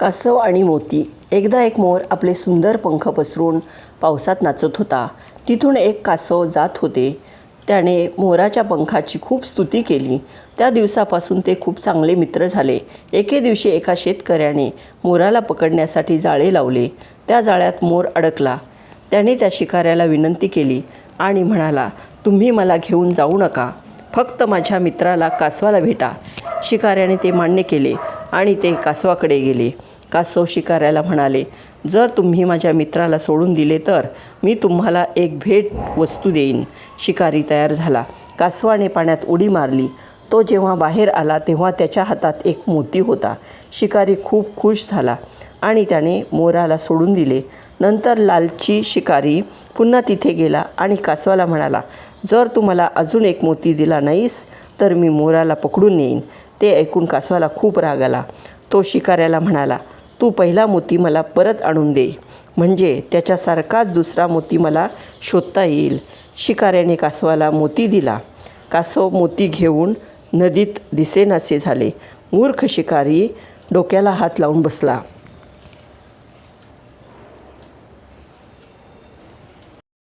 कासव आणि मोती. एकदा एक मोर आपले सुंदर पंख पसरून पावसात नाचत होता. तिथून एक कासव जात होते. त्याने मोराच्या पंखाची खूप स्तुती केली. त्या दिवसापासून ते खूप चांगले मित्र झाले. एके दिवशी एका शेतकऱ्याने मोराला पकडण्यासाठी जाळे लावले. त्या जाळ्यात मोर अडकला. त्याने त्या शिकाऱ्याला विनंती केली आणि म्हणाला तुम्ही मला घेऊन जाऊ नका. फक्त माझ्या मित्राला कासवाला भेटा. शिकाऱ्याने ते मान्य केले. आणि ते कासवाकडे गेले. कासव शिकाऱ्याला म्हणाले जर तुम्ही माझ्या मित्राला सोडून दिले तर मी तुम्हाला एक भेट वस्तू देईन. शिकारी तयार झाला. कासवाने पाण्यात उडी मारली. तो जेव्हा बाहेर आला तेव्हा त्याच्या हातात एक मोती होता. शिकारी खूप खुश झाला. आणि त्याने मोराला सोडून दिले. नंतर लालची शिकारी पुन्हा तिथे गेला आणि कासवाला म्हणाला जर तू मला अजून एक मोती दिला नाहीस तर मी मोराला पकडून नेईन. ते ऐकून कासवाला खूप राग आला. तो शिकाऱ्याला म्हणाला तू पहिला मोती मला परत आणून दे. म्हणजे त्याच्यासारखाच दुसरा मोती मला शोधता येईल. शिकाऱ्याने कासवाला मोती दिला. कासव मोती घेऊन नदीत दिसेनासे झाले. मूर्ख शिकारी डोक्याला हात लावून बसला.